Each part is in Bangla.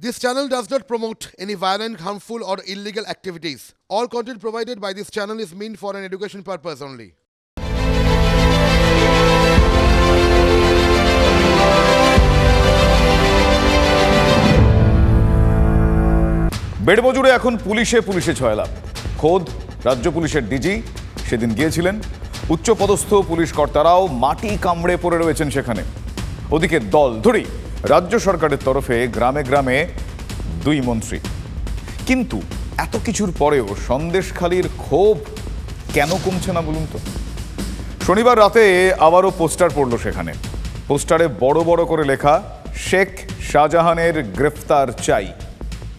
This channel does not promote any violent, harmful, or illegal activities. All content provided by this channel is meant for an education purpose only. বেড়মজুড়ে এখন পুলিশে পুলিশে ছয়লাভ খোদ রাজ্য পুলিশের ডিজি সেদিন গিয়েছিলেন উচ্চপদস্থ পুলিশ কর্তারাও মাটি কামড়ে পড়ে রয়েছেন সেখানে ওদিকে দল ধরি রাজ্য সরকারের তরফে গ্রামে গ্রামে দুই মন্ত্রী। কিন্তু এত কিছুর পরেও সন্দেশখালির ক্ষোভ কেন কমছে না বলুন তো? শনিবার রাতে আবারও পোস্টার পড়ল সেখানে। পোস্টারে বড় বড় করে লেখা, শেখ শাহজাহানের গ্রেফতার চাই।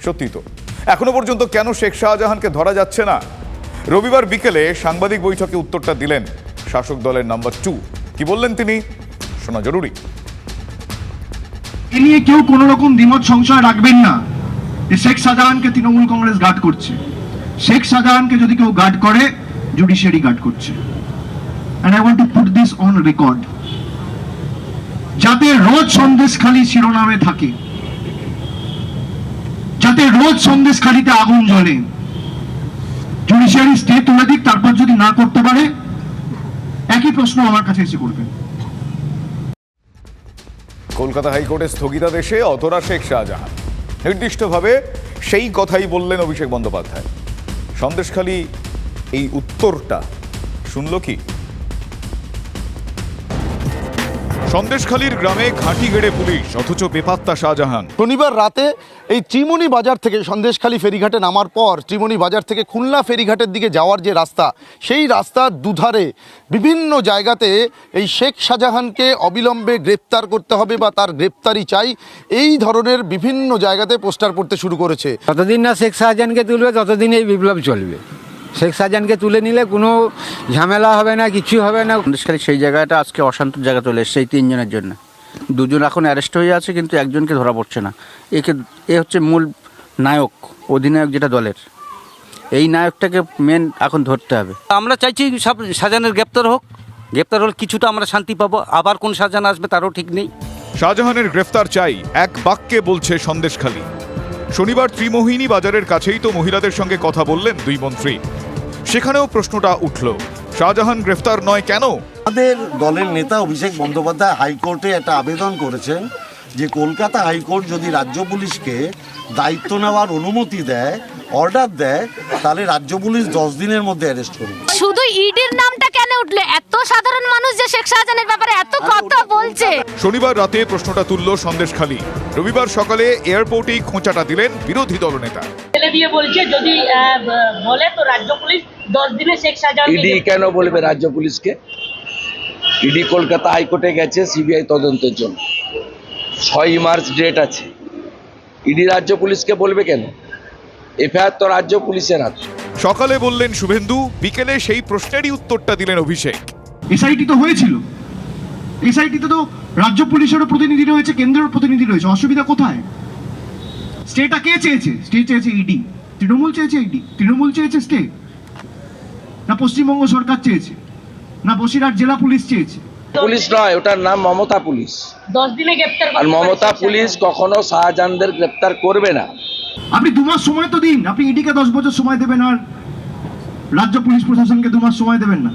সত্যি তো। এখনও পর্যন্ত কেন শেখ শাহজাহানকে ধরা যাচ্ছে না? রবিবার বিকেলে সাংবাদিক বৈঠকে উত্তরটা দিলেন শাসক দলের নাম্বার টু। কি বললেন তিনি? শোনা জরুরি। এ নিয়ে কেউ কোনো রকম দ্বিমত সংশয় রাখবেন না। যে শেখ শাহজাহানকে তৃণমূল কংগ্রেস গার্ড করছে। শেখ শাহজাহানকে যদি কেউ গার্ড করে জুডিশিয়ারি গার্ড করছে। And I want to put this on record যাতে রোজ সন্দেশখালী শিরোনামে থাকে। যাতে রোজ সন্দেশখালীতে আগুন জ্বলে। জুডিশিয়ারি স্টে তুলে দিক, তারপর যদি না করতে পারে, একই প্রশ্ন আমার কাছে এসে করবেন কলকাতা হাইকোর্টে স্থগিতাদেশে অতরা শেখ শাহজাহান। নির্দিষ্টভাবে সেই কথাই বললেন অভিষেক বন্দ্যোপাধ্যায়। সন্দেশখালী এই উত্তরটা শুনল কি? সন্দেশখালীর গ্রামে ঘাঁটি গেড়ে পুলিশ অথচ বেপাত্তা শাহজাহান। শনিবার রাতে এই ত্রিমণি বাজার থেকে সন্দেশখালী ফেরিঘাটে নামার পর ত্রিমণি বাজার থেকে খুলনা ফেরিঘাটের দিকে যাওয়ার যে রাস্তা সেই রাস্তার দুধারে বিভিন্ন জায়গাতে এই শেখ শাহজাহানকে অবিলম্বে গ্রেপ্তার করতে হবে বা তার গ্রেপ্তারি চাই এই ধরনের বিভিন্ন জায়গাতে পোস্টার পড়তে শুরু করেছে। যতদিন না শেখ শাহজাহানকে তুলবে ততদিন এই বিপ্লব চলবে। শেখ শাহজাহানকে তুলে নিলে কোনো ঝামেলা হবে না কিছু হবে না। সন্দেশখালী সেই জায়গাটা আজকে অশান্ত জায়গা চলে এসছে এই তিনজনের জন্য। দুজন এখন অ্যারেস্ট হয়ে আছে কিন্তু একজনকে ধরা পড়ছে না। একে এ হচ্ছে মূল নায়ক অধিনায়ক যেটা দলের। এই নায়কটাকে মেন এখন ধরতে হবে। আমরা চাইছি সব শাহজাহানের গ্রেপ্তার হোক। গ্রেপ্তার হলে কিছুটা আমরা শান্তি পাবো। আবার কোন শাহজাহান আসবে তারও ঠিক নেই। শাহজাহানের গ্রেফতার চাই এক বাক্যে বলছে সন্দেশখালী। শনিবার ত্রিমোহিনী বাজারের কাছেই তো মহিলাদের সঙ্গে কথা বললেন দুই মন্ত্রী। সেখানেও প্রশ্নটা উঠল শাহজাহান গ্রেফতার নয় কেন? আমাদের দলের নেতা অভিষেক বন্দ্যোপাধ্যায় হাইকোর্টে একটা আবেদন করেছেন যে কলকাতা হাইকোর্ট যদি রাজ্য পুলিশকে দায়িত্ব নেওয়ার অনুমতি দেয় অর্ডার দেয় তাহলে রাজ্য পুলিশ দশ দিনের মধ্যে অ্যারেস্ট করবে। শুধু ইডির নামটা কেন উঠল? এত সাধারণ মানুষ যে শেখ শাহজাহানের ব্যাপারে এত কথা বলছে। শনিবার রাতে প্রশ্নটা তুলল সন্দেশখালী। রবিবার সকালে এয়ারপোর্টেই খোঁচাটা দিলেন বিরোধী দলনেতা। ফেলে দিয়ে বলছে যদি বলে তো রাজ্য পুলিশ দশ দিনে শেখ শাহজাহান ইডি কেন বলবে রাজ্য পুলিশকে? ইডি কলকাতা হাইকোর্টে গেছে সিবিআই তদন্তের জন্য। ছয় মার্চ ডেট আছে। ইডি রাজ্য পুলিশকে বলবে কেন? এফআইআর তো রাজ্য পুলিশের হাতে। সকালে বললেন শুভেন্দু বিকেলে সেই প্রশ্নেরই উত্তরটা দিলেন অভিষেক। এসআইটি তো হয়েছিল। এসআইটিতে তো রাজ্য পুলিশেরও প্রতিনিধি রয়েছে কেন্দ্রের প্রতিনিধি রয়েছে। অসুবিধা কোথায়? স্টেটা কে চেয়েছে? স্টে চেয়েছে ইডি। তৃণমূল চেয়েছে ইডি। তৃণমূল চেয়েছে স্টে না পশ্চিমবঙ্গ সরকার চেয়েছে। না বসিরহাট জেলা পুলিশ চেয়েছে। পুলিশ নয় ওটার নাম মমতা পুলিশ। দশ দিনে গ্রেপ্তার আর মমতা পুলিশ কখনো শাহজাহানদের গ্রেপ্তার করবে না। আপনি দু মাস সময় তো দিন। আপনি ইডিকে দশ বছর সময় দেবেন আর রাজ্য পুলিশ প্রশাসনকে দু মাস সময় দেবেন না।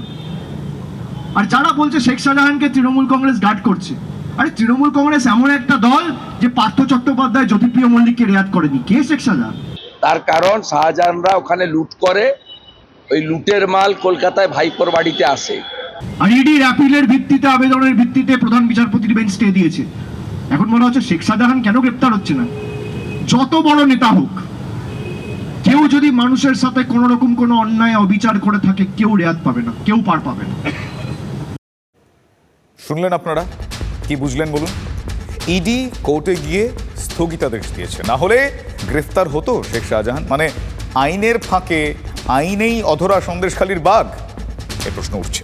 আর যারা বলছে শেখ শাহজাহানকে তৃণমূল কংগ্রেস গার্ড করছে আরে তৃণমূল কংগ্রেস এমন একটা দল যে পার্থ চট্টোপাধ্যায় জ্যোতিপ্রিয় মল্লিককে রেয়াত করেনি। কে শেখ শাহজাহান? তার কারণ শাহজাহানরা ওখানে লুট করে ওই লুটের মাল কলকাতায় ভাইপোর বাড়িতে আসে। আর ইডি অ্যাপিলের ভিত্তিতে আবেদনের ভিত্তিতে প্রধান বিচারপতির বেঞ্চ স্টে দিয়েছে। এখন মনে হচ্ছে শেখ শাহজাহান কেন গ্রেপ্তার হচ্ছে না? যত বড় নেতা হোক কেউ যদি মানুষের সাথে কোনো রকম কোনো অন্যায় অবিচার করে থাকে কেউ রেয়াত পাবে না কেউ পার পাবে না। শুনলেন আপনারা? কি বুঝলেন বলুন? ইডি কোর্টে গিয়ে স্থগিতাদেশ দিয়েছে। না হলে গ্রেফতার হতো শেখ শাহজাহান। মানে আইনের ফাঁকে আইনেই অধরা সন্দেশখালীর বাঘ? এ প্রশ্ন উঠছে।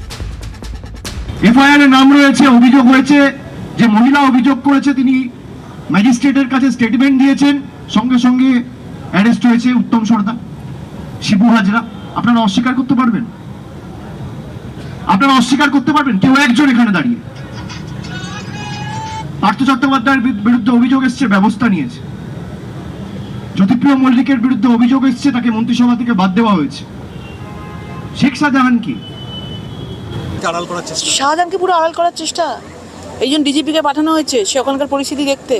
এফআইআর নাম রয়েছে, অভিযোগ হয়েছে যে মহিলা অভিযোগ করেছে, তিনি ম্যাজিস্ট্রেটের কাছে স্টেটমেন্ট দিয়েছেন, সঙ্গে সঙ্গে অ্যারেস্ট হয়েছে উত্তম সর্দার, শিবু হাজরা। আপনারা অস্বীকার করতে পারবেন? আপনারা অস্বীকার করতে পারবেন? কেউ একজন এখানে দাঁড়িয়ে। পার্থ চট্টোপাধ্যায়ের বিরুদ্ধে অভিযোগ এসছে ব্যবস্থা নিয়েছে। জ্যোতিপ্রিয় মল্লিকের বিরুদ্ধে অভিযোগ এসেছে তাকে মন্ত্রিসভা থেকে বাদ দেওয়া হয়েছে। শেখ শাহজাহান কি? শাহজাহানকে পুরো আড়াল করার চেষ্টা? এই জন্য ডিজিপিকে পাঠানো হয়েছে সে ওখানকার পরিস্থিতি দেখতে।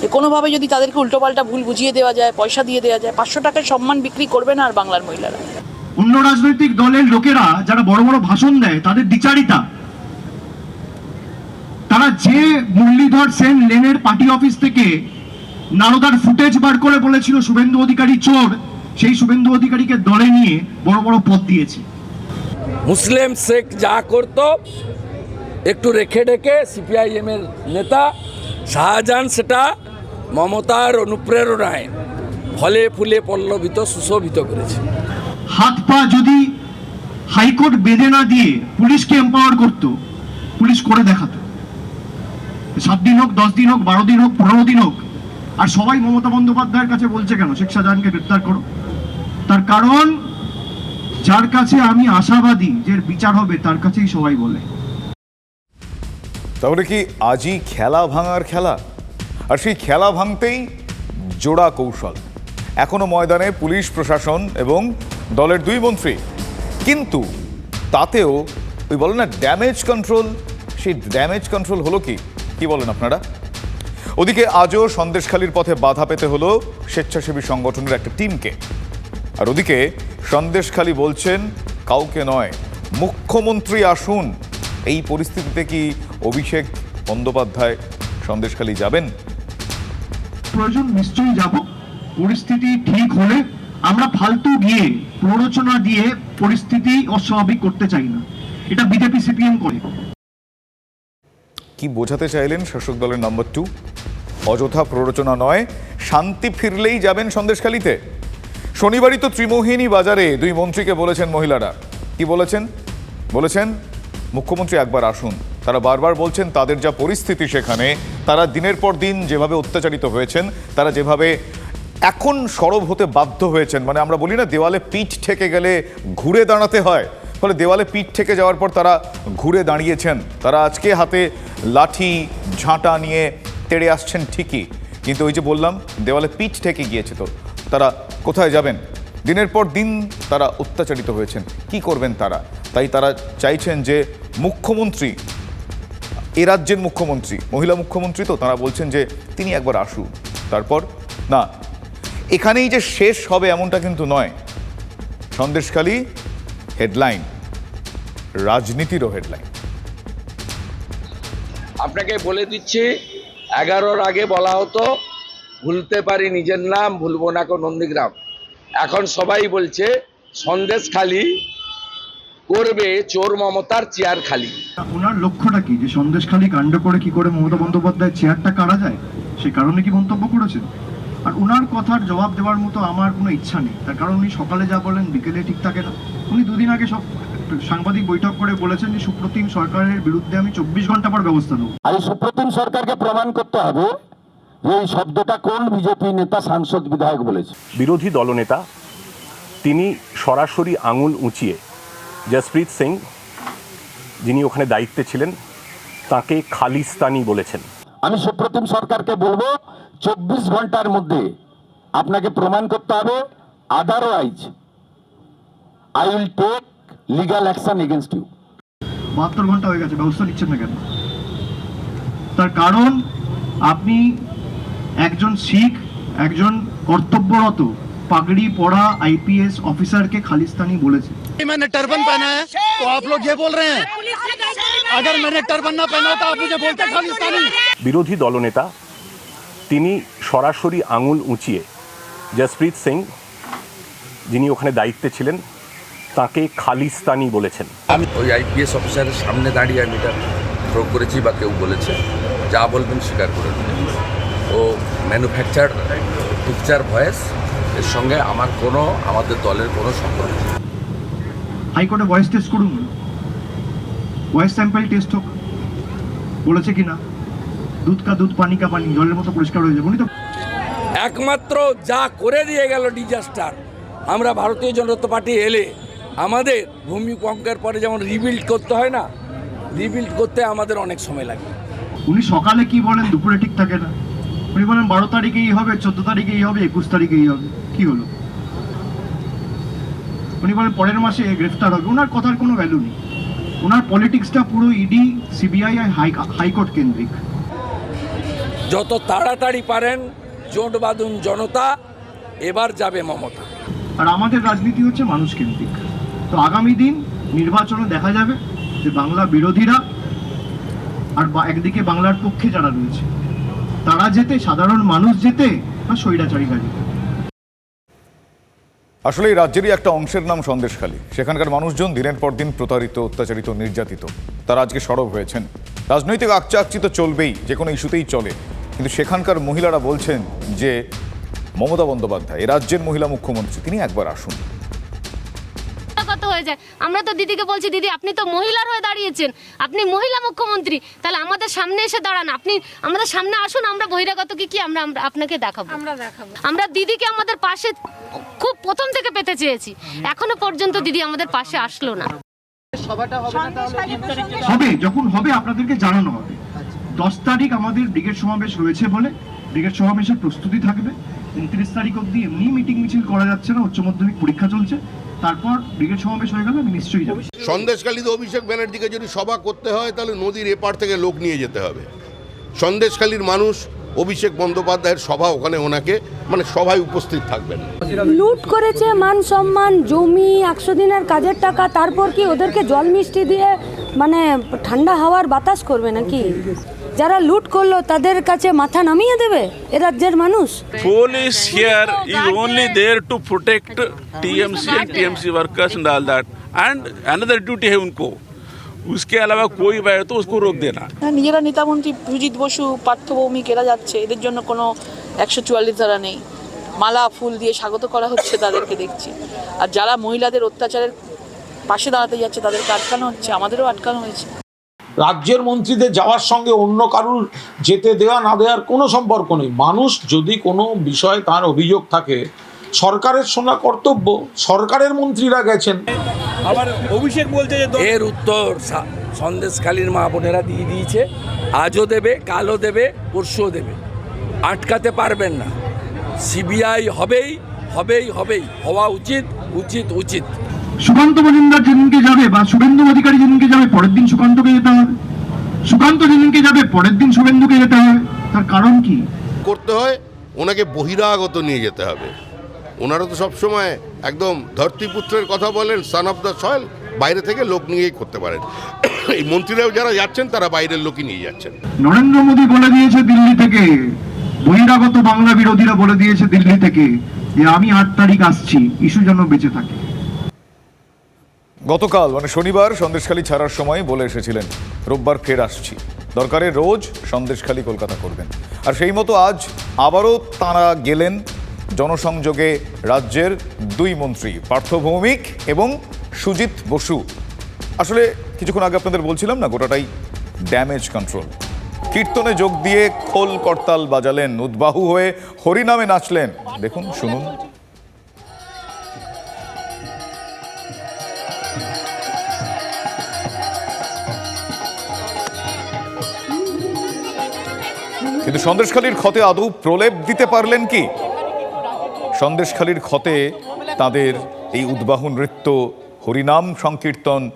যে কোনোভাবে যদি তাদেরকে উল্টোপাল্টা ভুল বুঝিয়ে দেওয়া যায় পয়সা দিয়ে দেওয়া যায় পাঁচশো টাকার সম্মান বিক্রি করবে না আর বাংলার মহিলারা। অন্য রাজনৈতিক দলের লোকেরা যারা বড় বড় ভাষণ দেয় তাদের দ্বিচারিতা। তারা যে মুরলীধর সেন লেনের পার্টি অফিস থেকে নারদার ফুটেজ বার করে বলেছিল শুভেন্দু অধিকারী চোর সেই শুভেন্দু অধিকারীকে দলে নিয়ে বড় বড় পদ দিয়েছে। মুসলিম শেখ যা করতো একটু রেখে রেখে সিপিআইএম এর নেতা শাহজাহান সেটা মমতার অনুপ্রেরণায় ফলে ফুলে পল্লবিত সুশোভিত করেছে। হাত পা যদি হাইকোর্ট বেঁধে না দিয়ে পুলিশকে এম্পাওয়ার করত পুলিশ করে দেখাতো। সাত দিন হোক, দশ দিন হোক, বারো দিন হোক, পনেরো দিন হোক, আর সবাই মমতা বন্দ্যোপাধ্যায়ের কাছে বলছে কেন? শেখ শাহজাহানকে গ্রেপ্তার করো। তার কারণ, যার কাছে আমি আশাবাদী যে বিচার হবে, তার কাছেই সবাই বলে। তাহলে কি আজই খেলা ভাঙার খেলা? আর সেই খেলা ভাঙতেই জোড়া কৌশল। এখনও ময়দানে পুলিশ, প্রশাসন এবং দলের দুই মন্ত্রী। কিন্তু তাতেও ওই বলে না ড্যামেজ কন্ট্রোল সেই ড্যামেজ কন্ট্রোল হলো কি? কি বলেন আপনারা? ওদিকে আজও সন্দেশখালির পথে বাধা পেতে হলো স্বেচ্ছাসেবী সংগঠনের একটা টিমকে। আর ওদিকে সন্দেশখালি বলছেন, কাউকে নয়, মুখ্যমন্ত্রী আসুন। এই পরিস্থিতিতে কি অভিষেক বন্দ্যোপাধ্যায় সন্দেশখালি যাবেন? প্রয়োজন নিশ্চয়ই যাব। পরিস্থিতি ঠিক হলে আমরা ফালতু গিয়ে প্ররোচনা দিয়ে পরিস্থিতি অস্বাভাবিক করতে চাই না। এটা বিজেপি, সিপিএম করে। কি বোঝাতে চাইলেন শাসক দলের নম্বর টু? অযথা প্ররোচনা নয়, শান্তি ফিরলেই যাবেন সন্দেশখালিতে। শনিবারই তো ত্রিমোহিনী বাজারে দুই মন্ত্রীকে বলেছেন মহিলারা। কি বলেছেন? বলেছেন, মুখ্যমন্ত্রী একবার আসুন। তারা বারবার বলছেন তাদের যা পরিস্থিতি সেখানে, তারা দিনের পর দিন যেভাবে অত্যাচারিত হয়েছেন, তারা যেভাবে এখন সরব হতে বাধ্য হয়েছেন মানে আমরা বলি না দেওয়ালে পিঠ ঠেকে গেলে ঘুরে দাঁড়াতে হয়। ফলে দেওয়ালে পিঠ থেকে যাওয়ার পর তারা ঘুরে দাঁড়িয়েছেন। তারা আজকে হাতে লাঠি, ঝাঁটা নিয়ে তেড়ে আসছেন ঠিকই। কিন্তু ওই যে বললাম, দেওয়ালে পিঠ ঠেকে গিয়েছে তো। তারা কোথায় যাবেন? দিনের পর দিন তারা অত্যাচারিত হয়েছেন। কি করবেন তারা? তাই তারা চাইছেন যে মুখ্যমন্ত্রী, এ রাজ্যের মুখ্যমন্ত্রী, মহিলা মুখ্যমন্ত্রী তো, তারা বলছেন যে তিনি একবার আসুন। তারপর, না, এখানেই যে শেষ হবে এমনটা কিন্তু নয়। সন্দেশখালী হেডলাইন রাজনীতিরও হেডলাইন আপনাকে বলে দিচ্ছি এগারোর আগে বলা হতো ভুলতে পারি নিজের নাম ভুলবো না কো নন্দীগ্রাম। এখন সবাই বলছে সন্দেশ খালি করবে চোর মমতার চেয়ার খালি। ওনার লক্ষ্যটা কি? যে সন্দেশখালী কাণ্ড করে কি করে মমতা বন্দ্যোপাধ্যায় চেয়ারটা কারা যায়? সে কারণে কি মন্তব্য করেছেন? আর ওনার কথার জবাব দেওয়ার মতো আমার কোনো ইচ্ছা নেই। তার কারণ উনি সকালে যা বলেন বিকেলে ঠিক থাকে না। উনি দুদিন আগে সব সাংবাদিক বৈঠক করে বলেছেন যে সুপ্রতিম সরকারের বিরুদ্ধে আমি চব্বিশ ঘণ্টা পর ব্যবস্থা নেব। আর এই সুপ্রতিম সরকারকে প্রমাণ করতে হবে যে এই শব্দটা কোন বিজেপি নেতা সাংসদ বিধায়ক বলেছে। বিরোধী দলনেতা তিনি সরাসরি আঙুল উঁচিয়ে জসপ্রীত সিং যিনি ওখানে দায়িত্বে ছিলেন তাকে খালিস্তানি বলেছেন। আমি সুপ্রতিম সরকারকে বলব চব্বিশ ঘণ্টার মধ্যে আপনাকে প্রমাণ করতে হবে otherwise I will take legal action against you বাহাত্তর ঘন্টা হয়ে গেছে ব্যবস্থা নিচ্ছেন না কেন তার কারণ আপনি একজন শিখ একজন কর্তব্যরত পাগড়ি পড়া আইপিএস অফিসারকে খালিস্তানি বলেছে मैंने टर्बन पहना है तो आप लोग ये बोल रहे हैं अगर मैंने टर्बन ना पहना तो आप मुझे बोलते खालिस्तानी বিরোধী দলনেতা তিনি সরাসরি আঙুল উঁচিয়ে জসপ্রীত সিং যিনি ওখানে দায়িত্বে ছিলেন তাকে খালিস্তানি বলেছেন। আমি ওই আইপিএস অফিসারের সামনে দাঁড়িয়ে আমি এটা থ্রো করেছি বা কেউ বলেছে যা বলবেন স্বীকার করে নেবেন। ও ম্যানুফ্যাকচার পিকচার ভয়েস এর সঙ্গে আমার কোনো আমাদের দলের কোনো সম্পর্ক নেই। হাইকোর্টে ভয়েস টেস্ট করুন ভয়েস স্যাম্পল টেস্ট হোক। বলেছে কি না দুধ কা দুধ পানি কা পানি জলের মতো পরিষ্কার হয়ে যাবে। তো একমাত্র যা করে দিয়ে গেল ডিজাস্টার আমরা ভারতীয় জনতা পার্টি এলে আমাদের ভূমিকম্পের পরে যেমন রিবিল্ড করতে হয় না রিবিল্ড করতে আমাদের অনেক সময় লাগে। উনি সকালে কি বলেন দুপুরে ঠিক থাকে না? উনি বলেন বারো তারিখেই হবে চোদ্দ তারিখেই হবে একুশ তারিখেই হবে। কি হলো? উনি বলেন পরের মাসে গ্রেফতার হবে। ওনার কথার কোনো ভ্যালু নেই। ওনার পলিটিক্সটা পুরো ইডি সিবিআই আর হাইকোর্ট কেন্দ্রিক। যত তাড়াতাড়ি পারেন জোট বাঁধুন জনতা এবার যাবে মমতা। আর আমাদের রাজনীতি হচ্ছে মানুষ কেন্দ্রিক। তো আগামী দিন নির্বাচনে দেখা যাবে যে বাংলা বিরোধীরা আর একদিকে বাংলার পক্ষে যারা রয়েছে, তারা যেতে, সাধারণ মানুষ যেতে না স্বৈরাচারীরা যেতে আসলে এই রাজ্যেরই একটা অংশের নাম সন্দেশখালী। সেখানকার মানুষজন দিনের পর দিন প্রতারিত, অত্যাচারিত, নির্যাতিত। তারা আজকে সরব হয়েছেন। রাজনৈতিক আকচাকচি তো চলবেই, যে কোনো ইস্যুতেই চলে। কিন্তু সেখানকার মহিলারা বলছেন যে মমতা বন্দ্যোপাধ্যায় রাজ্যের মহিলা মুখ্যমন্ত্রী, তিনি একবার আসুন। হয়ে যায়। আমরা তো দিদিকে বলছি দিদি আপনি তো মহিলার হয়ে দাঁড়িয়েছেন। আপনি মহিলা মুখ্যমন্ত্রী। তাহলে আমাদের সামনে এসে দাঁড়ান। আপনি আমাদের সামনে আসুন আমরা বহিরাগত কি কি আমরা আমরা আপনাকে দেখাবো? আমরা দেখাবো। আমরা দিদিকে আমাদের পাশে খুব প্রথম থেকে পেতে চেয়েছি। এখনও পর্যন্ত দিদি আমাদের পাশে আসলো না। হবে যখন হবে আপনাদেরকে জানানো হবে। দশ তারিখ আমাদের ব্রিগেড সমাবেশ রয়েছে বলে ব্রিগেড সমাবেশের প্রস্তুতি থাকবে। উনত্রিশ তারিখ অবধি এমনি মিটিং মিছিল করা যাচ্ছে না উচ্চ মাধ্যমিক পরীক্ষা চলছে। তারপর ব্রিগেড সমাবেশ হয়ে গেলে আমি নিশ্চয়ই যাব। সন্দেশখালীতে অভিষেক ব্যানার্জিকে যদি সভা করতে হয় তাহলে নদীর এপার থেকে লোক নিয়ে যেতে হবে। সন্দেশখালীর মানুষ অভিষেক বন্দ্যোপাধ্যায়ের সভা ওখানে ওনাকে মানে সভায় উপস্থিত থাকবেন। লুট করেছে মান সম্মান জমি একশো দিনের কাজের টাকা তারপর কি ওদেরকে জল মিষ্টি দিয়ে মানে ঠান্ডা হাওয়ার বাতাস করবে নাকি? যারা লুট করলো তাদের কাছে মাথা নামিয়ে দেবে এ রাজ্যের মানুষ Police here is only there to protect TMC and TMC workers and all that. And another duty है उनको उसके अलावा कोई भी है तो उसको रोक देना হ্যাঁ, নিজেরা নেতামন্ত্রী সুজিত বসু পার্থ ভৌমিক এরা যাচ্ছে এদের জন্য কোনো একশো চুয়াল্লিশ ধারা নেই মালা ফুল দিয়ে স্বাগত করা হচ্ছে তাদেরকে দেখছি আর যারা মহিলাদের অত্যাচারের পাশে দাঁড়াতে যাচ্ছে তাদেরকে আটকানো হচ্ছে আমাদেরও আটকানো হয়েছে রাজ্যের মন্ত্রীদের যাওয়ার সঙ্গে অন্য কারুর যেতে দেওয়া না দেওয়ার কোনো সম্পর্ক নেই। মানুষ যদি কোনো বিষয়ে তার অভিযোগ থাকে সরকারের শোনা কর্তব্য সরকারের মন্ত্রীরা গেছেন। আবার অভিষেক বলছে যে এর উত্তর সন্দেশখালীর মা বোনেরা দিয়ে দিয়েছে। আজও দেবে কালও দেবে পরশুও দেবে। আটকাতে পারবেন না। সিবিআই হবেই হবেই হবেই। হওয়া উচিত উচিত উচিত। সুকান্ত মজুমদার যেদিনকে যাবে বা শুভেন্দু অধিকারী যেদিনকে যাবে পরের দিন সুকান্তকে যেতে হবে। সুকান্ত যেদিনকে যাবে পরের দিন শুভেন্দুকে যেতে হবে। তার কারণ কি? করতে হয় ওনাকে বহিরাগত নিয়ে যেতে হবে। ওনারা তো সবসময় একদম ধরতিপুত্রের কথা বলেন সান অফ দ্য সয়েল বাইরে থেকে লোক নিয়েই করতে পারেন। এই মন্ত্রীরাও যারা যাচ্ছেন তারা বাইরের লোকই নিয়ে যাচ্ছেন। নরেন্দ্র মোদী বলে দিয়েছে দিল্লি থেকে বহিরাগত বাংলা বিরোধীরা বলে দিয়েছে দিল্লি থেকে যে আমি আট তারিখ আসছি ইস্যু যেন বেঁচে থাকে। গতকাল মানে শনিবার, সন্দেশখালী ছাড়ার সময় বলে এসেছিলেন, রোববার ফের আসছি। দরকারে রোজ সন্দেশখালী কলকাতা করবেন। আর সেই মতো আজ আবারও তাঁরা গেলেন জনসংযোগে রাজ্যের দুই মন্ত্রী, পার্থ ভৌমিক এবং সুজিত বসু। আসলে কিছুক্ষণ আগে আপনাদের বলছিলাম না, গোটাটাই ড্যামেজ কন্ট্রোল। কীর্তনে যোগ দিয়ে খোল করতাল বাজালেন, উদ্বাহু হয়ে হরিনামে নাচলেন। দেখুন, শুনুন। কিন্তু সন্দেশখালীর ক্ষতে আদৌ প্রলেপ দিতে পারলেন কি? সন্দেশখালীর ক্ষতে তাদের এই উদ্বাহু নৃত্য হরিনাম সংকীর্তন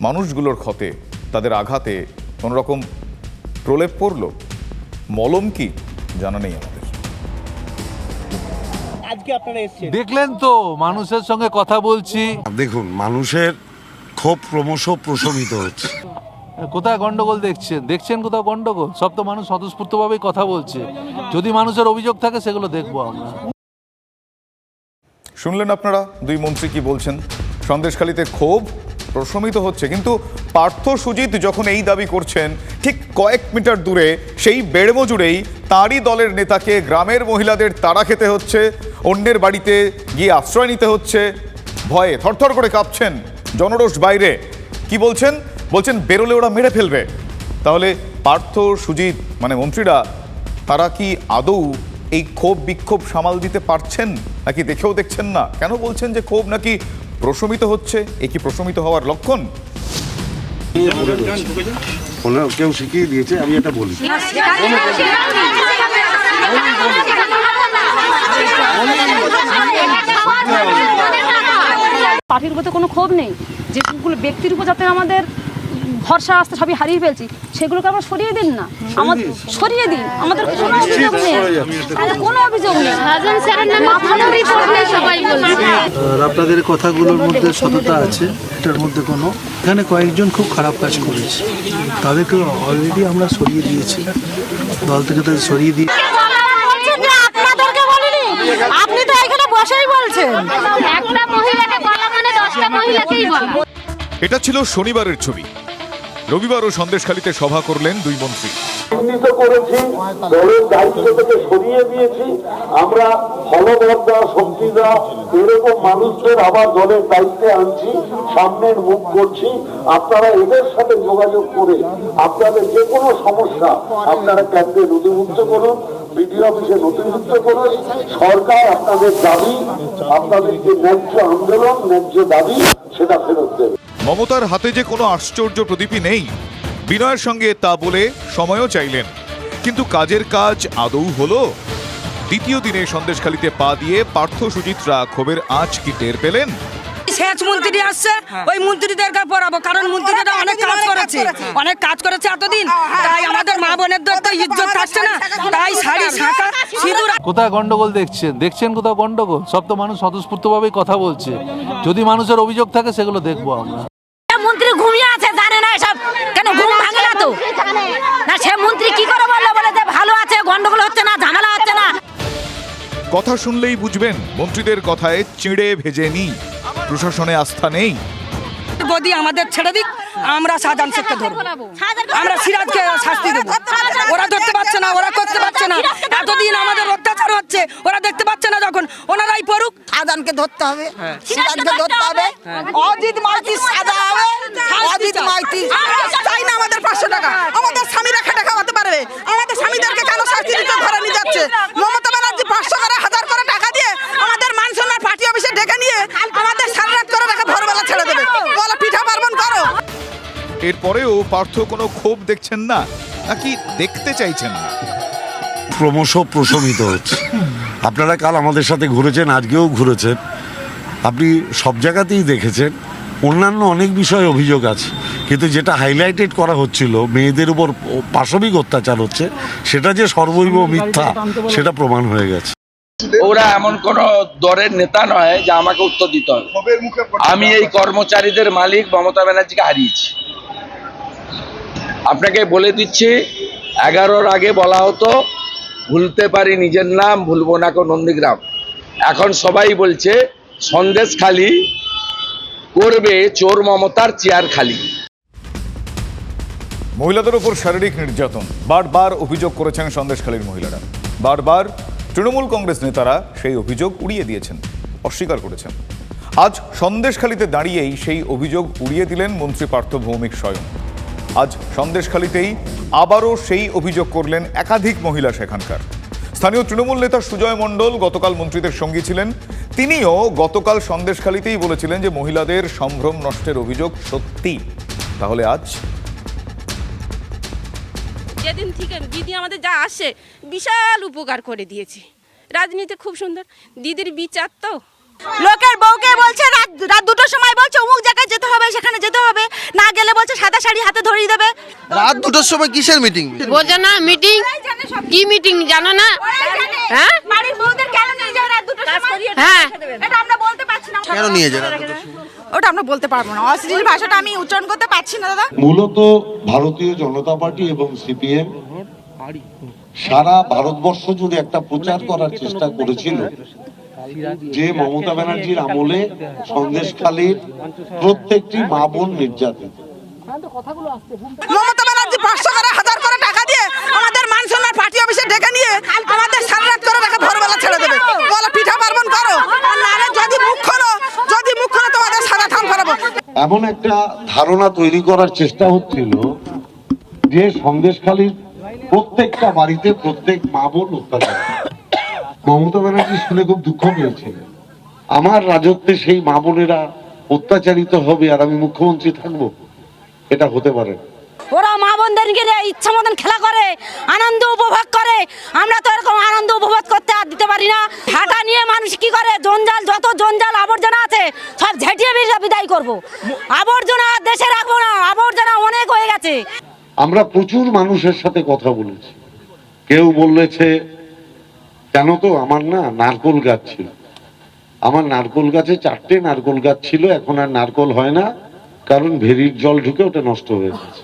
মানুষগুলোর ক্ষতে তাদের আঘাতে কোনো রকম প্রলেপ পড়ল? মলম কি? জানা নেই আমাদের। দেখলেন তো মানুষের সঙ্গে কথা বলছি। দেখুন মানুষের ক্ষোভ ক্রমশ প্রশমিত হচ্ছে। কোথায় গন্ডগোল দেখছেন? দেখছেন কোথাও গন্ডগোল? সব তো মানুষ স্বতঃস্ফূর্তভাবেই কথা বলছে। যদি মানুষের অভিযোগ থাকে, সেগুলো দেখব আমরা। শুনলেন আপনারা? দুই মন্ত্রী কি বলছেন? সন্দেশখালীতে ক্ষোভ প্রশমিত হচ্ছে, কিন্তু পার্থ সুজিত যখন এই দাবি করছেন, ঠিক কয়েক মিটার দূরে, সেই বেড়মো জুড়েই তাঁরই দলের নেতাকে গ্রামের মহিলাদের তাড়া খেতে হচ্ছে, অন্যের বাড়িতে গিয়ে আশ্রয় নিতে হচ্ছে, ভয়ে থরথর করে কাঁপছেন জনরোষ বাইরে। কি বলছেন? বলছেন বেরোলে ওরা মেরে ফেলবে তাহলে পার্থ সুজিত মানে মন্ত্রীরা তারা কি আদৌ এই ক্ষোভ বিক্ষোভ সামাল দিতে পারছেন নাকি দেখেও দেখছেন না কেন বলছেন যে ক্ষোভ নাকি প্রশমিত হচ্ছে এ কি প্রশমিত হওয়ার লক্ষণ কেউ শিখিয়ে দিয়েছে আমি এটা বলি পার্টির উপর তো কোনো ক্ষোভ নেই যেগুলো ব্যক্তির উপর যাতে আমাদের ভরসা আসতে সবই হারিয়ে ফেলছি সেগুলোকে আমরা সরিয়ে দিন না। আমাদের সরিয়ে দিন। আমাদের কোনো অভিযোগ নেই। আমাদের কোনো অভিযোগ নেই। আপনাদের কথাগুলোর মধ্যে সততা আছে এটার মধ্যে কোনো এখানে কয়েকজন খুব খারাপ কাজ করেছে। তাদেরকে অলরেডি আমরা সরিয়ে দিয়েছি। দল থেকে তাদের সরিয়ে দিয়ে আপনি তো এখানে বসেই বলছেন। একটা মহিলাকে বলা মানে দশটা মহিলাকেই বলা। এটা ছিল শনিবারের ছবি। রবিবারও সন্দেশখালীতে সভা করলেন দুই মন্ত্রী। চিহ্নিত করেছি, দলের দায়িত্ব থেকে সরিয়ে দিয়েছি। আমরা ফলবদ্ধা শক্তিদা এরকম মানুষদের আবার দলের দায়িত্বে আনছি, সামনের মুখ করছি। আপনারা এদের সাথে যোগাযোগ করে আপনাদের যে কোনো সমস্যা আপনারা ক্যাম্পে নথিভুক্ত করুন, বিডিও অফিসে নথিভুক্ত করুন। সরকার আপনাদের দাবি আপনাদের যে ন্যায্য আন্দোলন, ন্যায্য দাবি, সেটা ফেরত দেবে। মমতার হাতে যে কোনো আশ্চর্য প্রদীপই নেই। বিনয়ের সঙ্গে তা বলে সময়ও চাইলেন। কিন্তু কাজের কাজ আদৌ হলো? দ্বিতীয় দিনে সন্দেশখালিতে পা দিয়ে পার্থ সুচিত্রা ক্ষোভের আঁচ কি টের পেলেন? সেচ মন্ত্রী আসছে ওই মন্ত্রীদেরকে পড়াবো কারণ মন্ত্রীরা অনেক কাজ করেছে। অনেক কাজ করেছে এতদিন। তাই আমাদের মা বোনেদের তো ইজ্জত থাকছে না। তাই শাড়ি শাঁখা সিঁদুর কোথায় গন্ডগোল দেখছেন? দেখছেন কোথাও গন্ডগোল? সব তো মানুষ স্বতঃস্ফূর্তভাবেই কথা বলছে। যদি মানুষের অভিযোগ থাকে সেগুলো দেখব আমরা। মন্ত্রী ঘুমিয়ে আছে জানে না এসব। কেন ঘুম ভাঙে না তো? না সে মন্ত্রী কি করে বলল বলে যে ভালো আছে গন্ডগোল হচ্ছে না ঝামেলা হচ্ছে না? কথা শুনলেই বুঝবেন মন্ত্রীদের কথায় চিড়ে ভেজে নি। প্রশাসনে আস্থা নেই। বদি আমাদের ছেড়ে দিক আমরা শাহজাহান শেখকে ধরবো। আমরা সিরাজকে শাস্তি দেবো। ওরা ধরতে পারছে না ওরা করতে পারছে না। এতদিন আমাদের অত্যাচার হচ্ছে ওরা দেখতে পাচ্ছে না যখন ওনারাই শাহজাহানকে ধরতে হবে সিরাজকে ধরতে হবে অজিত মাইতি সাজা হবে অজিত মাইতি চাই না আমাদের পাঁচশো টাকা। আমাদের স্বামীরা খেটে খাওয়াতে পারবে। আমাদের স্বামীদেরকে কেন শাস্তি দিতে ধরে নিয়ে যাচ্ছে। মমতা ব্যানার্জি পাঁচশো করে হাজার করে টাকা দিয়ে আমাদের মান সম্মান পার্টি অফিসে ডেকে নিয়ে আমাদের সারা রাত করে রেখে ভোরবেলা ছেড়ে দেবে। বলো পিঠা পার্বণ করো। এরপরেও পার্থ কোনো ক্ষোভ দেখছেন না নাকি দেখতে চাইছেন না? ক্রমশ প্রশমিত হচ্ছে। আপনারা কাল আমাদের সাথে ঘুরেছেন আজকেও ঘুরেছেন। আপনি সব জায়গাতেই দেখেছেন। অন্যান্য অনেক বিষয়ে অভিযোগ আছে। কিন্তু যেটা হাইলাইটেড করা হচ্ছিল মেয়েদের উপর পাশবিক অত্যাচার হচ্ছে সেটা যে সর্বৈব মিথ্যা সেটা প্রমাণ হয়ে গেছে। ওরা এমন কোন দরের নেতা নয় যে আমাকে উত্তর দিতে হবে। আমি এই কর্মচারীদের মালিক মমতা ব্যানার্জিকে হারিয়েছি। আপনাকে বলে দিচ্ছি এগারোর আগে বলা হতো ভুলতে পারি নিজের নাম, ভুলবো না কো নন্দীগ্রাম। এখন সবাই বলছে, সন্দেশ খালি করবে চোর মমতার চেয়ার খালি। মহিলাদের উপর শারীরিক নির্যাতন। বারবার অভিযোগ করেছেন সন্দেশখালীর মহিলারা। বারবার তৃণমূল কংগ্রেস নেতারা সেই অভিযোগ উড়িয়ে দিয়েছেন, অস্বীকার করেছেন। আজ সন্দেশখালীতে দাঁড়িয়েই সেই অভিযোগ উড়িয়ে দিলেন মন্ত্রী পার্থ ভৌমিক স্বয়ং। আজ সন্দেশখালীতেই আবারও সেই অভিযোগ করলেন একাধিক মহিলা সেখানকার। স্থানীয় তৃণমূল নেতা সুজয় মণ্ডল গতকাল মন্ত্রীদের সঙ্গী ছিলেন। তিনিও গতকাল সন্দেশখালীতেই বলেছিলেন যে মহিলাদের সম্ভ্রম নষ্টের অভিযোগ সত্যি। তাহলে আজ? যেদিন থেকে দিদি আমাদের যা আসে, বিশাল উপকার করে দিয়েছে। রাজনীতি খুব সুন্দর। দিদির বিচার তো লোকের বউকে বলছে রাত রাত দুটোর সময় বলছে অমুক জায়গায় যেতে হবে সেখানে যেতে হবে। না গেলে বলছে সাদা শাড়ি হাতে ধরিয়ে দেবে। রাত দুটোর সময় কিসের মিটিং বোঝো না মিটিং কি মিটিং জানো না? হ্যাঁ? বাড়ির বউদের কেন নিয়ে যায় রাত দুটোর সময়? হ্যাঁ। এটা আমরা বলতে পারছি না। কেন নিয়ে যায় রাত দুটোর ওটা আমরা বলতে পারব না। অশ্লীল ভাষাটা আমি উচ্চারণ করতে পারছি না দাদা। মূলত ভারতীয় জনতা পার্টি এবং সিপিএম সারা ভারতবর্ষ জুড়ে একটা প্রচার করার চেষ্টা করেছিল। যে মমতা ব্যানার্জির আমলে সন্দেশখালীর প্রত্যেকটি মা বোন নির্যাতিত। মমতা ব্যানার্জি পাঁচশো করে হাজার করে টাকা দিয়ে আমাদের মান সম্মান পার্টি অফিসে ডেকে নিয়ে আমাদের সারা রাত করে রেখে ভোরবেলা ছেড়ে দেবে। বলো পিঠা পার্বণ করো। আর নাহলে যদি মুখ খোলো যদি মুখ খোলো তোমাদের সাদা থাম করাবো এমন একটা ধারণা তৈরি করার চেষ্টা হচ্ছিল যে সন্দেশখালীর প্রত্যেকটা বাড়িতে প্রত্যেক মা বোন অত্যাচার মমতা ব্যানার্জি শুনে খুব দুঃখ পেয়েছিলেন আমার রাজত্বে সেই মা বোনেরা অত্যাচারিত হবে আর আমি মুখ্যমন্ত্রী থাকব এটা হতে পারে ওরা মা বোনদেরকে নিয়ে ইচ্ছা মতন খেলা করে আনন্দ উপভোগ করে। আমরা তো এরকম আনন্দ উপভোগ করতে আর দিতে পারি না। হাঁটা নিয়ে মানুষ কি করে? জঞ্জাল যত জঞ্জাল আবর্জনা আছে সব ঝেঁটিয়ে বিদা- বিদায় করব। আবর্জনা আর দেশে রাখব না আবর্জনা অনেক হয়ে গেছে। আমরা প্রচুর মানুষের সাথে কথা বলেছি। কেউ বলেছে কেন তো আমার না নারকোল গাছ ছিল। আমার নারকোল গাছে চারটে নারকোল গাছ ছিল এখন আর নারকোল হয় না কারণ ভেরির জল ঢুকে ওটা নষ্ট হয়ে গেছে।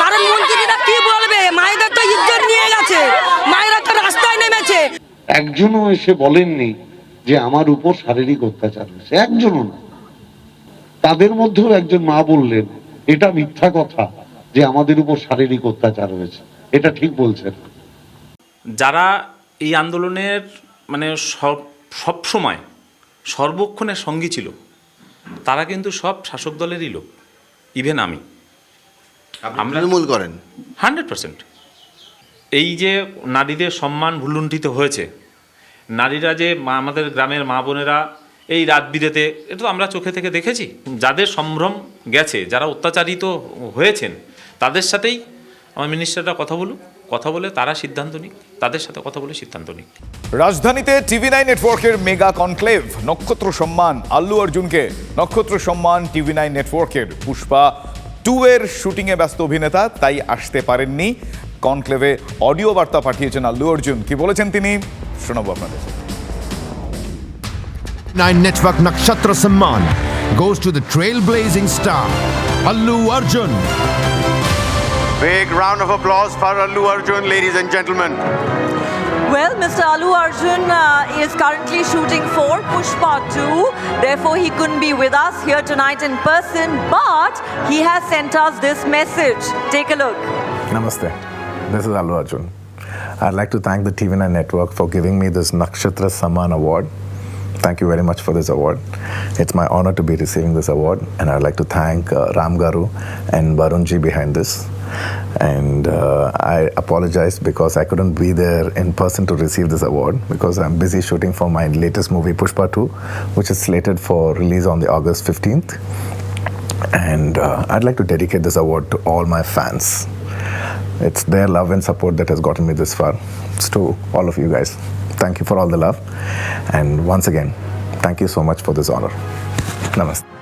কারণ মন্ত্রীরা কি বলবে? মায়েদের তো ইজ্জত নিয়ে গেছে মায়েরা তো রাস্তায় নেমেছে। একজনও এসে বলেননি যে আমার উপর শারীরিক অত্যাচার হয়েছে একজনও না। তাদের মধ্যেও একজন মা বললেন এটা মিথ্যা কথা যে আমাদের উপর শারীরিক অত্যাচার হয়েছে এটা ঠিক বলছেন। যারা এই আন্দোলনের মানে সব সব সময় সর্বক্ষণের সঙ্গী ছিল। তারা কিন্তু সব শাসক দলেরই লোক ইভেন আমি। আমরা তৃণমূল করেন? Hundred percent. এই যে নারীদের সম্মান ভুলুণ্ঠিত হয়েছে নারীরা যে মা আমাদের গ্রামের মা বোনেরা এই রাত বিরেতে এটা তো আমরা চোখে থেকে দেখেছি যাদের সম্ভ্রম গেছে যারা অত্যাচারিত হয়েছেন তাদের সাথেই আমার মিনিস্টাররা কথা বলুক। কথা বলে তারা সিদ্ধান্ত নিক তাদের সাথে কথা বলে সিদ্ধান্ত নিক। রাজধানীতে টিভি নাইন নেটওয়ার্কের মেগা কনক্লেভ নক্ষত্র সম্মান আল্লু অর্জুনকে নক্ষত্র সম্মান টিভি নাইন নেটওয়ার্কের পুষ্পা টু এর শুটিংয়ে ব্যস্ত অভিনেতা তাই আসতে পারেননি। কনক্লেভে অডিও বার্তা পাঠিয়েছেন আল্লু অর্জুন। কি বলেছেন তিনি? শোনাবো আপনাদের। Nine Network Nakshatra Samman goes to the trailblazing star, Allu Arjun. Big round of applause for Allu Arjun, ladies and gentlemen. Well, Mr. Alu Arjun uh, is currently shooting for Pushpa 2. Therefore, he couldn't be with us here tonight in person, but he has sent us this message. Take a look. Namaste. This is Alu Arjun. I'd like to thank the TV9 network for giving me this Nakshatra Samman award. Thank you very much for this award. It's my honor to be receiving this award, and I'd like to thank uh, and Varunji behind this. And uh, I apologize because I couldn't be there in person to receive this award because I'm busy shooting for my latest movie Pushpa 2, which is slated for release on the August 15th. And uh, I'd like to dedicate this award to all my fans. It's their love and support that has gotten me this far. It's to all of you guys. Thank you for all the love. And once again, thank you so much for this honor. Namaste.